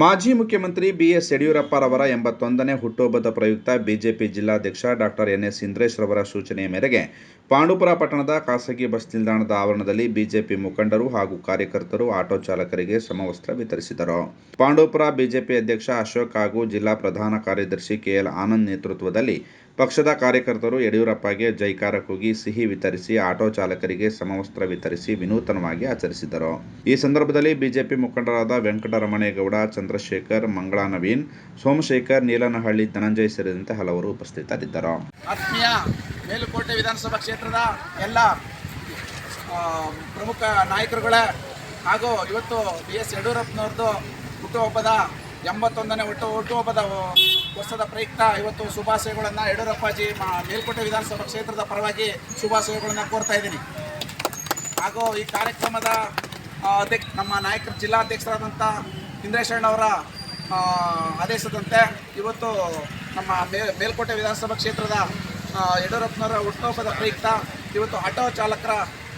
ಮಾಜಿ ಮುಖ್ಯಮಂತ್ರಿ ಬಿಎಸ್ ಯಡಿಯೂರಪ್ಪರವರ ಎಂಬತ್ತೊಂದನೇ ಹುಟ್ಟುಹಬ್ಬದ ಪ್ರಯುಕ್ತ ಬಿಜೆಪಿ ಜಿಲ್ಲಾಧ್ಯಕ್ಷ ಡಾಕ್ಟರ್ ಎನ್ ಎಸ್ ರವರ ಸೂಚನೆಯ ಮೇರೆಗೆ ಪಾಂಡುಪುರ ಪಟ್ಟಣದ ಖಾಸಗಿ ಬಸ್ ನಿಲ್ದಾಣದ ಆವರಣದಲ್ಲಿ ಬಿಜೆಪಿ ಮುಖಂಡರು ಹಾಗೂ ಕಾರ್ಯಕರ್ತರು ಆಟೋ ಚಾಲಕರಿಗೆ ಸಮವಸ್ತ್ರ ವಿತರಿಸಿದರು. ಪಾಂಡುಪುರ ಬಿಜೆಪಿ ಅಧ್ಯಕ್ಷ ಅಶೋಕ್ ಹಾಗೂ ಜಿಲ್ಲಾ ಪ್ರಧಾನ ಕಾರ್ಯದರ್ಶಿ ಕೆಎಲ್ ಆನಂದ್ ನೇತೃತ್ವದಲ್ಲಿ ಪಕ್ಷದ ಕಾರ್ಯಕರ್ತರು ಯಡಿಯೂರಪ್ಪಗೆ ಜೈಕಾರ ಕೂಗಿ ಸಿಹಿ ವಿತರಿಸಿ ಆಟೋ ಚಾಲಕರಿಗೆ ಸಮವಸ್ತ್ರ ವಿತರಿಸಿ ವಿನೂತನವಾಗಿ ಆಚರಿಸಿದರು. ಈ ಸಂದರ್ಭದಲ್ಲಿ ಬಿಜೆಪಿ ಮುಖಂಡರಾದ ವೆಂಕಟರಮಣೇಗೌಡ, ಚಂದ್ರಶೇಖರ್, ಮಂಗಳಾ ನವೀನ್, ಸೋಮಶೇಖರ್, ನೀಲನಹಳ್ಳಿ ಧನಂಜಯ್ ಸೇರಿದಂತೆ ಹಲವರು ಉಪಸ್ಥಿತರಿದ್ದರು. ಮೇಲುಕೋಟೆ ವಿಧಾನಸಭಾ ಕ್ಷೇತ್ರದ ಎಲ್ಲ ಪ್ರಮುಖ ನಾಯಕರುಗಳೇ ಹಾಗೂ ಇವತ್ತು ಬಿ ಎಸ್ ಯಡಿಯೂರಪ್ಪನವ್ರದ್ದು ಹುಟ್ಟುಹಬ್ಬದ ಎಂಬತ್ತೊಂದನೇ ಹುಟ್ಟು ಹುಟ್ಟುಹಬ್ಬದ ವರ್ಷದ ಪ್ರಯುಕ್ತ ಇವತ್ತು ಶುಭಾಶಯಗಳನ್ನು ಯಡಿಯೂರಪ್ಪಾಜಿ ಮೇಲ್ಕೋಟೆ ವಿಧಾನಸಭಾ ಕ್ಷೇತ್ರದ ಪರವಾಗಿ ಶುಭಾಶಯಗಳನ್ನು ಕೋರ್ತಾ ಇದ್ದೀನಿ. ಹಾಗೂ ಈ ಕಾರ್ಯಕ್ರಮದ ಅಧ್ಯಕ್ಷ, ನಮ್ಮ ನಾಯಕರ, ಜಿಲ್ಲಾಧ್ಯಕ್ಷರಾದಂಥ ಇಂದ್ರೇಶಣ್ಣವರ ಆದೇಶದಂತೆ ಇವತ್ತು ನಮ್ಮ ಮೇಲ್ಕೋಟೆ ವಿಧಾನಸಭಾ ಕ್ಷೇತ್ರದ ಯಡಿಯೂರಪ್ಪನವರ ಹುಟ್ಟುಹಬ್ಬದ ಪ್ರಯುಕ್ತ ಇವತ್ತು ಆಟೋ ಚಾಲಕರ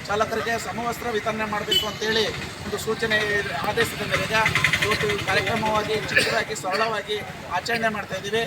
ಚಾಲಕರಿಗೆ ಸಮವಸ್ತ್ರ ವಿತರಣೆ ಮಾಡಬೇಕು ಅಂತೇಳಿ ಒಂದು ಸೂಚನೆ ಆದೇಶದ ಮೇರೆಗೆ ಇವತ್ತು ಕಾರ್ಯಕ್ರಮವಾಗಿ ಚಿತ್ರವಾಗಿ ಸರಳವಾಗಿ ಆಚರಣೆ ಮಾಡ್ತಾ ಇದ್ದೀವಿ.